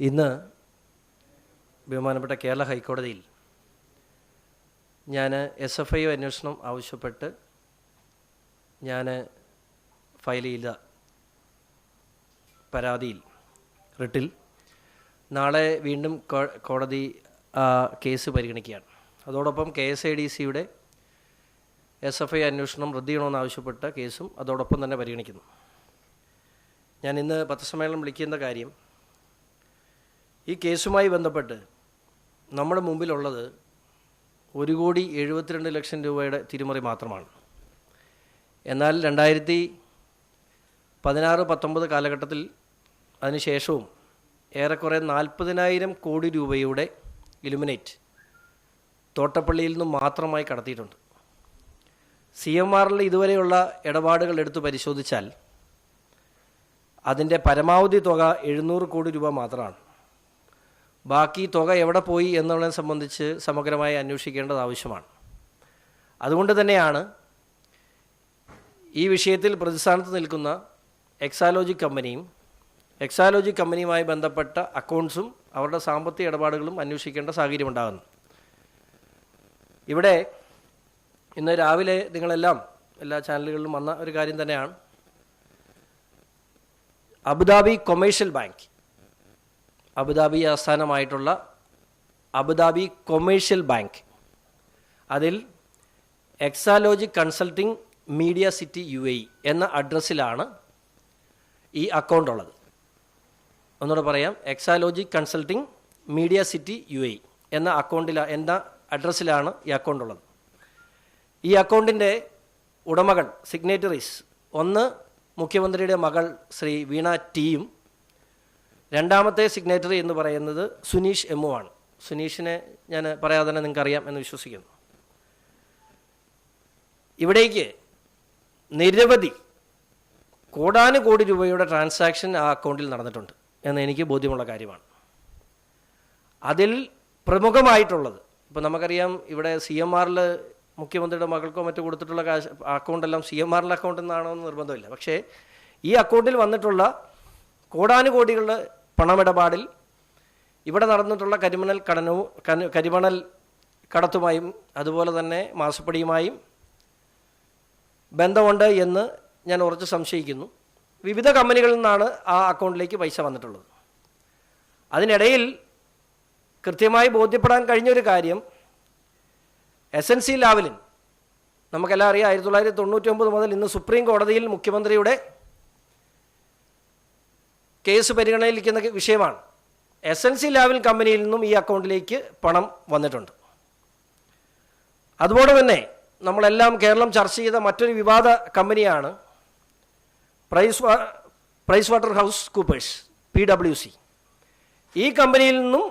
ഇന്ന് ബഹുമാനപ്പെട്ട കേരള ഹൈക്കോടതിയിൽ ഞാൻ എസ് എഫ് ഐ അന്വേഷണം ആവശ്യപ്പെട്ട് ഞാൻ ഫയൽ ചെയ്ത പരാതിയിൽ റിട്ടിൽ നാളെ വീണ്ടും കോടതി കേസ് പരിഗണിക്കുകയാണ്. അതോടൊപ്പം കെ എസ് ഐ ഡി സിയുടെ എസ് എഫ് ഐ അന്വേഷണം റദ്ദ് കേസും അതോടൊപ്പം തന്നെ പരിഗണിക്കുന്നു. ഞാൻ ഇന്ന് പത്രസമ്മേളനം വിളിക്കുന്ന കാര്യം ഈ കേസുമായി ബന്ധപ്പെട്ട് നമ്മുടെ മുമ്പിലുള്ളത് ഒരു കോടി എഴുപത്തിരണ്ട് ലക്ഷം രൂപയുടെ തിരിമറി മാത്രമാണ്. എന്നാൽ രണ്ടായിരത്തി പതിനാറ് പത്തൊമ്പത് കാലഘട്ടത്തിൽ അതിനുശേഷവും ഏറെക്കുറെ നാൽപ്പതിനായിരം കോടി രൂപയുടെ ഇലുമിനേറ്റ് തോട്ടപ്പള്ളിയിൽ നിന്നും മാത്രമായി കടത്തിയിട്ടുണ്ട്. സി എം ആറിൽ ഇതുവരെയുള്ള ഇടപാടുകൾ എടുത്തു പരിശോധിച്ചാൽ അതിന്റെ പരമാവധി തുക എഴുന്നൂറ് കോടി രൂപ മാത്രമാണ്. ബാക്കി തുക എവിടെ പോയി എന്നുള്ളതിനെ സംബന്ധിച്ച് സമഗ്രമായി അന്വേഷിക്കേണ്ടത് ആവശ്യമാണ്. അതുകൊണ്ട് തന്നെയാണ് ഈ വിഷയത്തിൽ പ്രതിസ്ഥാനത്ത് നിൽക്കുന്ന എക്സാലോജി കമ്പനിയും എക്സാലോജി കമ്പനിയുമായി ബന്ധപ്പെട്ട അക്കൗണ്ട്സും അവരുടെ സാമ്പത്തിക ഇടപാടുകളും അന്വേഷിക്കേണ്ട സാഹചര്യം ഉണ്ടാകുന്നു. ഇവിടെ ഇന്ന് രാവിലെ നിങ്ങളെല്ലാം എല്ലാ ചാനലുകളിലും വന്ന ഒരു കാര്യം തന്നെയാണ്. Abu Dhabi commercial bank Abu Dhabi ആസ്ഥാനമായിട്ടുള്ള Abu Dhabi commercial bank. അതിൽ Exalogic consulting media city U എന്ന അഡ്രസ്സിലാണ് ഈ അക്കൗണ്ട് ഉള്ളത്. ഒന്നുകൂടെ പറയാം. Exalogic consulting media city U എന്ന അക്കൗണ്ടിൽ എന്ന അഡ്രസ്സിലാണ് ഈ അക്കൗണ്ട് ഉള്ളത്. ഈ അക്കൗണ്ടിന്റെ ഉടമകൾ സിഗ്നേറ്ററീസ് ഒന്ന് മുഖ്യമന്ത്രിയുടെ മകൾ ശ്രീ വീണ ടിയും രണ്ടാമത്തെ സിഗ്നേറ്ററി എന്ന് പറയുന്നത് സുനീഷ് എമ്മു ആണ്. സുനീഷിനെ ഞാൻ പറയാതെ തന്നെ നിങ്ങൾക്കറിയാം എന്ന് വിശ്വസിക്കുന്നു. ഇവിടേക്ക് നിരവധി കോടാനുകോടി രൂപയുടെ ട്രാൻസാക്ഷൻ ആ അക്കൗണ്ടിൽ നടന്നിട്ടുണ്ട് എന്ന് എനിക്ക് ബോധ്യമുള്ള കാര്യമാണ്. അതിൽ പ്രമുഖമായിട്ടുള്ളത് ഇപ്പോൾ നമുക്കറിയാം ഇവിടെ സി എം ആറിൽ മുഖ്യമന്ത്രിയുടെ മകൾക്കോ മറ്റോ കൊടുത്തിട്ടുള്ള കാശ് അക്കൗണ്ടെല്ലാം സി എം ആറിന്റെ അക്കൗണ്ടിൽ എന്ന് നിർബന്ധമില്ല. പക്ഷേ ഈ അക്കൗണ്ടിൽ വന്നിട്ടുള്ള കോടാനുകോടികളുടെ പണമിടപാടിൽ ഇവിടെ നടന്നിട്ടുള്ള കരിമണൽ കടനവും കരിമണൽ കടത്തുമായും അതുപോലെ തന്നെ മാസപ്പടിയുമായും ബന്ധമുണ്ട് എന്ന് ഞാൻ ഉറച്ച് സംശയിക്കുന്നു. വിവിധ കമ്പനികളിൽ നിന്നാണ് ആ അക്കൗണ്ടിലേക്ക് പൈസ വന്നിട്ടുള്ളത്. അതിനിടയിൽ കൃത്യമായി ബോധ്യപ്പെടാൻ കഴിഞ്ഞൊരു കാര്യം എസ് എൻ സി ലാവലിൻ നമുക്കെല്ലാം അറിയാം ആയിരത്തി തൊള്ളായിരത്തി തൊണ്ണൂറ്റി ഒമ്പത് മുതൽ ഇന്ന് സുപ്രീം കോടതിയിൽ മുഖ്യമന്ത്രിയുടെ കേസ് പരിഗണനയിലിരിക്കുന്ന വിഷയമാണ്. എസ് എൻ സി ലാവൽ കമ്പനിയിൽ നിന്നും ഈ അക്കൗണ്ടിലേക്ക് പണം വന്നിട്ടുണ്ട്. അതുപോലെ തന്നെ നമ്മളെല്ലാം കേരളം ചർച്ച ചെയ്ത മറ്റൊരു വിവാദ കമ്പനിയാണ് Price Price Waterhouse Coopers P W C ഈ കമ്പനിയിൽ നിന്നും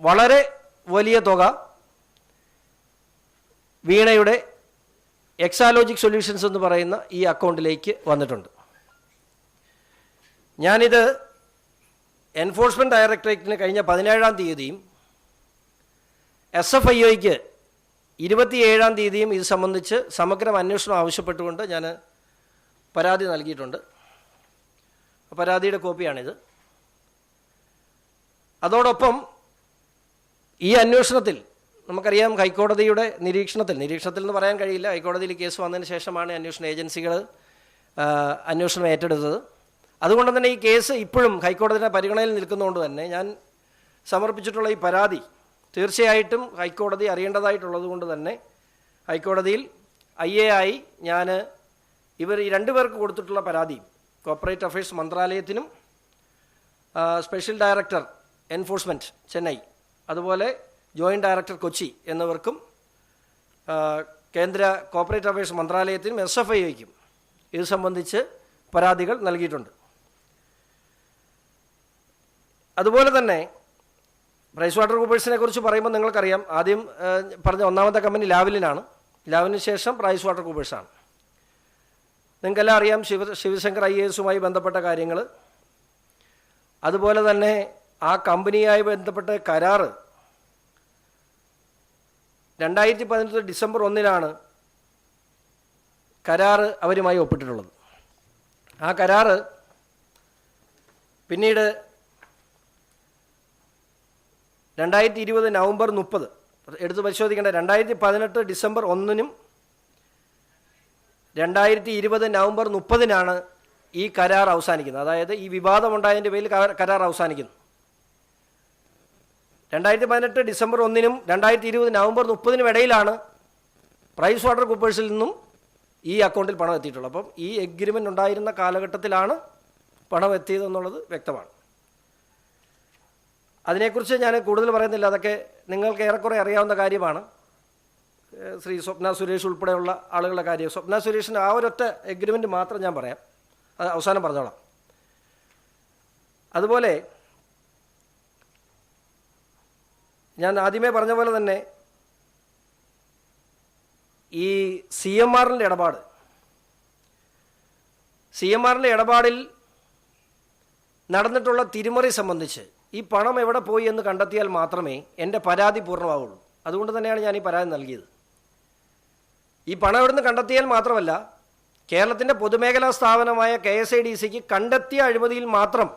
വളരെ വലിയ തുക വീണയുടെ എക്സാലോജിക് സൊല്യൂഷൻസ് എന്ന് പറയുന്ന ഈ അക്കൗണ്ടിലേക്ക് വന്നിട്ടുണ്ട്. ഞാനിത് എൻഫോഴ്സ്മെന്റ് ഡയറക്ടറേറ്റിന് കഴിഞ്ഞ പതിനേഴാം തീയതിയും എസ് എഫ് ഐ ഒയ്ക്ക് ഇരുപത്തിയേഴാം തീയതിയും ഇത് സംബന്ധിച്ച് സമഗ്രം അന്വേഷണം ആവശ്യപ്പെട്ടുകൊണ്ട് ഞാൻ പരാതി നൽകിയിട്ടുണ്ട്. പരാതിയുടെ കോപ്പിയാണിത്. അതോടൊപ്പം ഈ അന്വേഷണത്തിൽ നമുക്കറിയാം ഹൈക്കോടതിയുടെ നിരീക്ഷണത്തിൽ നിരീക്ഷണത്തിൽ എന്ന് പറയാൻ കഴിയില്ല ഹൈക്കോടതിയിൽ കേസ് വന്നതിന് ശേഷമാണ് അന്വേഷണ ഏജൻസികൾ അന്വേഷണം ഏറ്റെടുത്തത്. അതുകൊണ്ട് തന്നെ ഈ കേസ് ഇപ്പോഴും ഹൈക്കോടതിയുടെ പരിഗണനയിൽ നിൽക്കുന്നതുകൊണ്ട് തന്നെ ഞാൻ സമർപ്പിച്ചിട്ടുള്ള ഈ പരാതി തീർച്ചയായിട്ടും ഹൈക്കോടതി അറിയേണ്ടതായിട്ടുള്ളത് കൊണ്ട് തന്നെ ഹൈക്കോടതിയിൽ ഐ എ ആയി ഞാൻ ഇവർ ഈ രണ്ടുപേർക്ക് കൊടുത്തിട്ടുള്ള പരാതി കോർപ്പറേറ്റ് അഫയേഴ്സ് മന്ത്രാലയത്തിനും സ്പെഷ്യൽ ഡയറക്ടർ എൻഫോഴ്സ്മെന്റ് ചെന്നൈ അതുപോലെ ജോയിന്റ് ഡയറക്ടർ കൊച്ചി എന്നിവർക്കും കേന്ദ്ര കോർപ്പറേറ്റ് അഫയേഴ്സ് മന്ത്രാലയത്തിനും എസ് എഫ് ഐക്കും ഇത് സംബന്ധിച്ച് പരാതികൾ നൽകിയിട്ടുണ്ട്. അതുപോലെ തന്നെ പ്രൈസ് വാട്ടർ കൂപ്പേഴ്സിനെ കുറിച്ച് പറയുമ്പോൾ നിങ്ങൾക്കറിയാം. ആദ്യം പറഞ്ഞ ഒന്നാമത്തെ കമ്പനി ലാവലിനാണ്. ലാവലിന് ശേഷം പ്രൈസ് വാട്ടർ കൂപ്പേഴ്സാണ് നിങ്ങൾക്കെല്ലാം അറിയാം ശിവ ശിവശങ്കർ ഐ എസുമായി ബന്ധപ്പെട്ട കാര്യങ്ങൾ. അതുപോലെ തന്നെ ആ കമ്പനിയായി ബന്ധപ്പെട്ട കരാറ് രണ്ടായിരത്തി പതിനെട്ട് ഡിസംബർ ഒന്നിനാണ് കരാറ് അവരുമായി ഒപ്പിട്ടിട്ടുള്ളത്. ആ കരാറ് പിന്നീട് രണ്ടായിരത്തി ഇരുപത് നവംബർ മുപ്പത്. എടുത്ത് പരിശോധിക്കേണ്ട. രണ്ടായിരത്തി പതിനെട്ട് ഡിസംബർ ഒന്നിനും രണ്ടായിരത്തി ഇരുപത് നവംബർ മുപ്പതിനാണ് ഈ കരാർ അവസാനിക്കുന്നത്. അതായത് ഈ വിവാദമുണ്ടായതിന്റെ പേരിൽ കരാർ- അവസാനിക്കുന്നു. രണ്ടായിരത്തി പതിനെട്ട് ഡിസംബർ ഒന്നിനും രണ്ടായിരത്തി ഇരുപത് നവംബർ മുപ്പതിനും ഇടയിലാണ് പ്രൈസ് വാട്ടർ കുപ്പേഴ്സിൽ നിന്നും ഈ അക്കൗണ്ടിൽ പണം എത്തിയിട്ടുള്ളത്. അപ്പം ഈ എഗ്രിമെന്റ് ഉണ്ടായിരുന്ന കാലഘട്ടത്തിലാണ് പണം എത്തിയതെന്നുള്ളത് വ്യക്തമാണ്. അതിനെക്കുറിച്ച് ഞാൻ കൂടുതൽ പറയുന്നില്ല. അതൊക്കെ നിങ്ങൾക്ക് ഏറെക്കുറെ അറിയാവുന്ന കാര്യമാണ്. ശ്രീ സ്വപ്ന സുരേഷ് ഉൾപ്പെടെയുള്ള ആളുകളുടെ കാര്യം. സ്വപ്ന സുരേഷിന്റെ ആ ഒരൊറ്റ എഗ്രിമെന്റ് മാത്രം ഞാൻ പറയാം. അത് അവസാനം പറഞ്ഞോളാം. അതുപോലെ ഞാൻ ആദ്യമേ പറഞ്ഞ പോലെ തന്നെ ഈ സി എം ആറിന്റെ ഇടപാട്. സി എം ആറിന്റെ ഇടപാടിൽ നടന്നിട്ടുള്ള തിരിമറി സംബന്ധിച്ച് ഈ പണം എവിടെ പോയി എന്ന് കണ്ടെത്തിയാൽ മാത്രമേ എന്റെ പരാതി പൂർണമാവുള്ളൂ. അതുകൊണ്ട് തന്നെയാണ് ഞാൻ ഈ പരാതി നൽകിയത്. ഈ പണം എവിടെ നിന്ന് കണ്ടെത്തിയാൽ മാത്രമല്ല കേരളത്തിന്റെ പൊതുമേഖലാ സ്ഥാപനമായ കെ എസ് ഐ ഡി സിക്ക് കണ്ടെത്തിയ അഴിമതിയിൽ മാത്രം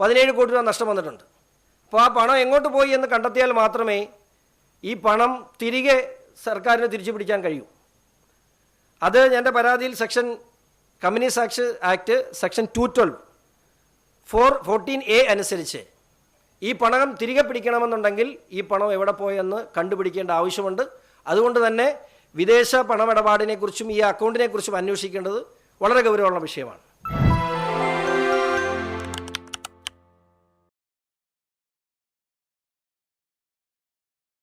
പതിനേഴ് കോടി രൂപ നഷ്ടം വന്നിട്ടുണ്ട്. അപ്പോൾ ആ പണം എങ്ങോട്ട് പോയി എന്ന് കണ്ടെത്തിയാൽ മാത്രമേ ഈ പണം തിരികെ സർക്കാരിന് തിരിച്ചു പിടിക്കാൻ കഴിയൂ. അത് എന്റെ പരാതിയിൽ section companies act act section two twelve four fourteen A അനുസരിച്ച് ഈ പണം തിരികെ പിടിക്കണമെന്നുണ്ടെങ്കിൽ ഈ പണം എവിടെ പോയെന്ന് കണ്ടുപിടിക്കേണ്ട ആവശ്യമുണ്ട്. അതുകൊണ്ട് തന്നെ വിദേശ പണമിടപാടിനെക്കുറിച്ചും ഈ അക്കൗണ്ടിനെക്കുറിച്ചും അന്വേഷിക്കേണ്ടത് വളരെ ഗൗരവമുള്ള വിഷയമാണ്.